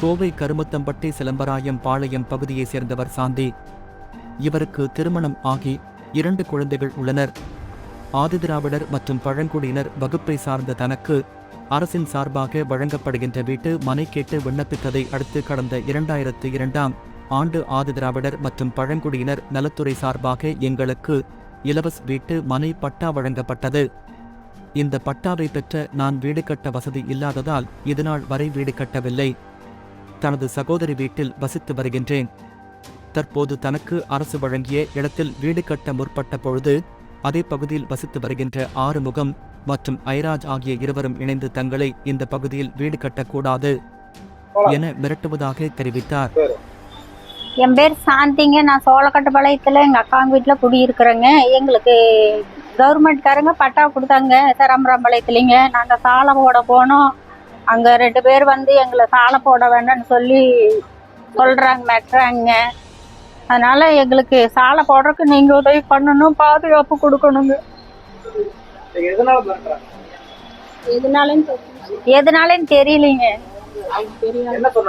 கோவை கருமத்தம்பட்டி சிலம்பராயம் பாளையம் பகுதியைச் சேர்ந்தவர் சாந்தி. இவருக்கு திருமணம் ஆகி இரண்டு குழந்தைகள் உள்ளனர். ஆதிதிராவிடர் மற்றும் பழங்குடியினர் வகுப்பை சார்ந்த தனக்கு அரசின் சார்பாக வழங்கப்படுகின்ற வீட்டு மனை கேட்டு விண்ணப்பித்ததை அடுத்து கடந்த இரண்டாயிரத்து இரண்டாம் ஆண்டு ஆதிதிராவிடர் மற்றும் பழங்குடியினர் நலத்துறை சார்பாக எங்களுக்கு இலவச வீட்டு மனை பட்டா வழங்கப்பட்டது. இந்த பட்டாவை பெற்ற நான் வீடு கட்ட வசதி இல்லாததால் இதுநாள் வரை வீடு கட்டவில்லை. தனது சகோதரி வீட்டில் வசித்து வருகின்றேன். தற்போது தனக்கு அரசு வழங்கிய இடத்தில் வீடு கட்ட முற்பட்ட பொழுது அதே பகுதியில் வசித்து வருகின்ற ஆறுமுகம் மற்றும் ஐராஜ் ஆகிய இருவரும் இணைந்து தங்களை இந்த பகுதியில் வீடு கட்டக்கூடாது என மிரட்டுவதாக தெரிவித்தார். என் பேர் சாந்திங்க. நான் சோளக்கட்டுப்பாளையத்தில் எங்கள் அக்காங்க வீட்டில் குடியிருக்கிறேங்க. எங்களுக்கு கவர்மெண்ட்காரங்க பட்டா கொடுத்தாங்க. சரம்பராம்பாளையத்துலேங்க நாங்கள் சாலை போட போனோம். அங்கே ரெண்டு பேர் வந்து எங்களை சாலை போட வேண்டாம்னு சொல்லி சொல்கிறாங்க மெட்டுறாங்க அதனால் எங்களுக்கு சாலை போடுறதுக்கு நீங்கள் உதவி பண்ணணும் பாதுகாப்பு கொடுக்கணுங்க. நீங்க எதனால மிரட்டுறாங்க? எதனாலன்னு எதனாலன்னு தெரியலைங்க. உங்களுக்கு